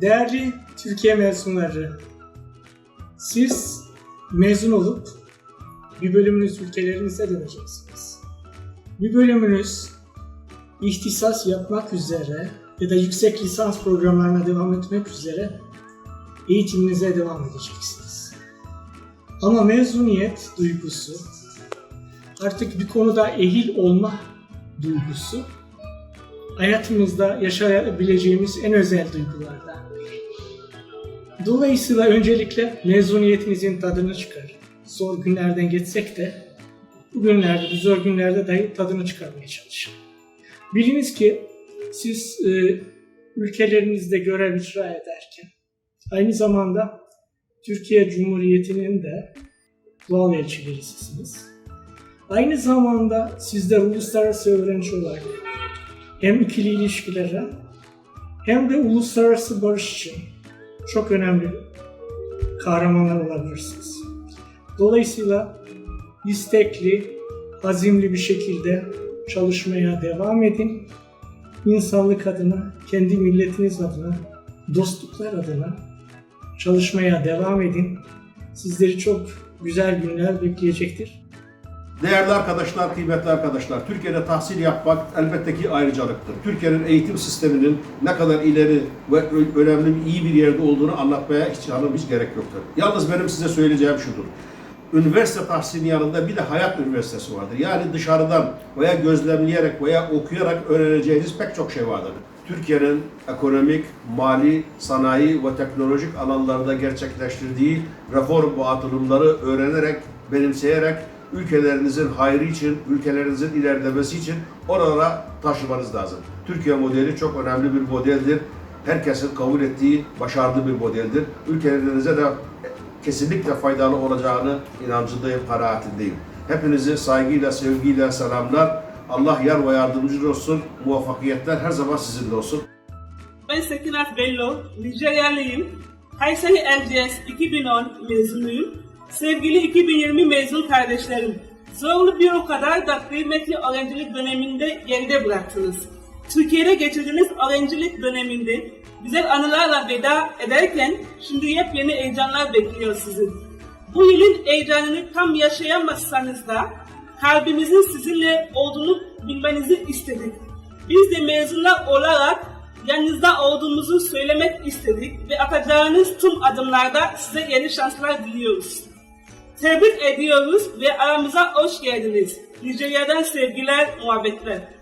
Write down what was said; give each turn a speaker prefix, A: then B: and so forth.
A: Değerli Türkiye mezunları, siz mezun olup bir bölümünüz ülkelerinize döneceksiniz. Bir bölümünüz ihtisas yapmak üzere ya da yüksek lisans programlarına devam etmek üzere eğitiminize devam edeceksiniz. Ama mezuniyet duygusu, artık bir konuda ehil olma duygusu hayatımızda yaşayabileceğimiz en özel duygulardan. Dolayısıyla öncelikle mezuniyetinizin tadını çıkarın. Zor günlerden geçsek de bu günlerde, bu zor günlerde dahi tadını çıkarmaya çalışın. Biliniz ki siz e, ülkelerinizde görev icra ederken aynı zamanda Türkiye Cumhuriyeti'nin de doğal elçilerisiniz. Aynı zamanda sizler uluslararası öğrenci olarak hem ikili ilişkilere hem de uluslararası barış için çok önemli kahramanlar olabilirsiniz. Dolayısıyla istekli, azimli bir şekilde çalışmaya devam edin. İnsanlık adına, kendi milletiniz adına, dostluklar adına çalışmaya devam edin. Sizleri çok güzel günler bekleyecektir.
B: Değerli arkadaşlar, kıymetli arkadaşlar, Türkiye'de tahsil yapmak elbette ki ayrıcalıktır. Türkiye'nin eğitim sisteminin ne kadar ileri ve önemli, iyi bir yerde olduğunu anlatmaya hiç hanım hiç gerek yoktur. Yalnız benim size söyleyeceğim şudur. Üniversite tahsilinin yanında bir de hayat üniversitesi vardır. Yani dışarıdan veya gözlemleyerek veya okuyarak öğreneceğiniz pek çok şey vardır. Türkiye'nin ekonomik, mali, sanayi ve teknolojik alanlarda gerçekleştirdiği reform ve atılımları öğrenerek, benimseyerek ülkelerinizin hayrı için, ülkelerinizin ilerlemesi için oralara taşımanız lazım. Türkiye modeli çok önemli bir modeldir. Herkesin kabul ettiği başarılı bir modeldir. Ülkelerinize de kesinlikle faydalı olacağını inancındayım, kanaatindeyim. Hepinizi saygıyla, sevgiyle selamlar. Allah yar ve yardımcınız olsun. Muvaffakiyetler her zaman sizinle olsun.
C: Ben Sekinat Bello, Nijeryalıyım. Kayseri LCS 2010 mezunuyum. Sevgili 2020 mezun kardeşlerim, zorlu bir o kadar da kıymetli öğrencilik döneminde geride bıraktınız. Türkiye'de geçirdiğiniz öğrencilik döneminde güzel anılarla veda ederken şimdi yepyeni heyecanlar bekliyor sizi. Bu yılın heyecanını tam yaşayamazsanız da kalbimizin sizinle olduğunu bilmenizi istedik. Biz de mezunlar olarak yanınızda olduğumuzu söylemek istedik ve atacağınız tüm adımlarda size yeni şanslar diliyoruz. Tebrik ediyoruz ve aramıza hoş geldiniz. Nijerya'dan sevgiler, muhabbetler.